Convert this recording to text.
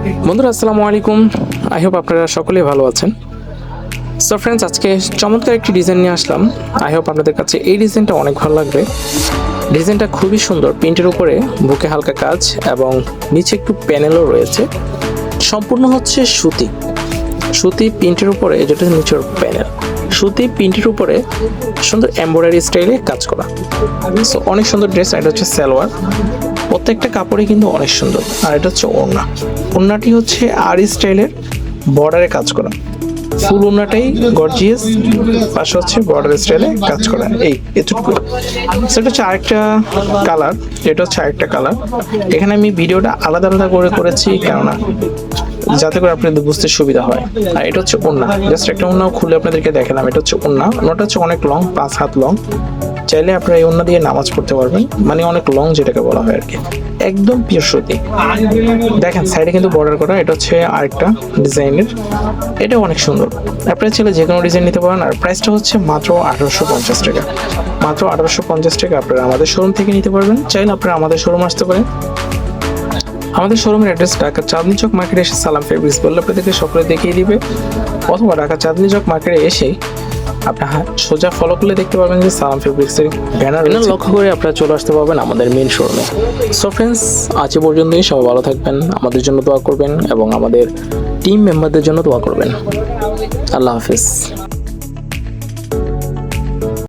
বন্ধুরা, আসসালামু আলাইকুম। আই হোপ আপনারা সকলেই ভালো আছেন। সো ফ্রেন্ডস আজকে চমৎকার একটি ডিজাইন নিয়ে আসলাম। আই হোপ আপনাদের কাছে এই ডিজাইনটা অনেক ভালো লাগবে। ডিজাইনটা খুবই সুন্দর। প্রিন্টের উপরে বুকে হালকা কাজ এবং নিচে একটু প্যানেলও রয়েছে। সম্পূর্ণ হচ্ছে সুতি। সুতি প্রিন্টের উপরে যেটা নিচের প্যানেল সুতি প্রিন্টের উপরে সুন্দর এমব্রয়ডারি স্টাইলে কাজ করা। সো অনেক সুন্দর ড্রেস এটা হচ্ছে সালোয়ার। প্রত্যেকটা কাপড়ই কিন্তু অনেক সুন্দর। আর এটা হচ্ছে ওড়না। ওড়নাটি হচ্ছে আরি স্টাইলের বর্ডারে কাজ করা। ফুল ওড়নাটাই গর্জিয়াস, পাশে হচ্ছে বর্ডার স্টাইলে কাজ করা। এই, এতটুকু। সেটা হচ্ছে আরেকটা কালার, এটা হচ্ছে আরেকটা কালার। এখানে আমি ভিডিওটা আলাদা আলাদা করে করেছি, কেননা যাতে করে আপনাদের বুঝতে সুবিধা হয়। আর এটা হচ্ছে ওন্না জাস্ট একটা ওন্না খুলে আপনাদেরকে দেখালাম। এটা হচ্ছে ওন্না ওন্নাটা হচ্ছে অনেক লং, পাঁচ হাত লং। চাইলে আপনারা এই ওন্না দিয়ে নামাজ পড়তে পারবেন। মানে অনেক লং যেটাকে বলা হয় আর কি একদম পিওর সুতি। দেখেন সাইডে কিন্তু বর্ডার করা, এটা হচ্ছে আরেকটা ডিজাইনের এটা অনেক সুন্দর। আপনারা চাইলে যে কোনো ডিজাইন নিতে পারেন। আর প্রাইসটা হচ্ছে মাত্র আঠারোশো পঞ্চাশ টাকা। মাত্র আঠারোশো পঞ্চাশ টাকা আপনারা আমাদের শোরুম থেকে নিতে পারবেন। চাইলে আপনারা আমাদের শোরুম আসতে পারেন। আমাদের শোরুমের অ্যাড্রেস ঢাকা চাঁদনি চক মার্কেটে এসে সালাম ফেব্রিক্স বললে আপনাদেরকে সকলে দেখিয়ে দিবে। অথবা ঢাকা চাঁদনি চক মার্কেটে এসে আপনার হা- সোজা ফলো করলে দেখতে পাবেন যে সালাম ফেব্রিক্সের ব্যানার লক্ষ্য করে আপনারা চলে আসতে পারবেন আমাদের মেন শোরুমে সো ফ্রেন্ডস আজ পর্যন্তই সবাই ভালো থাকবেন আমাদের জন্য দোয়া করবেন এবং আমাদের টিম মেম্বারদের জন্য দোয়া করবেন। আল্লাহ হাফিজ।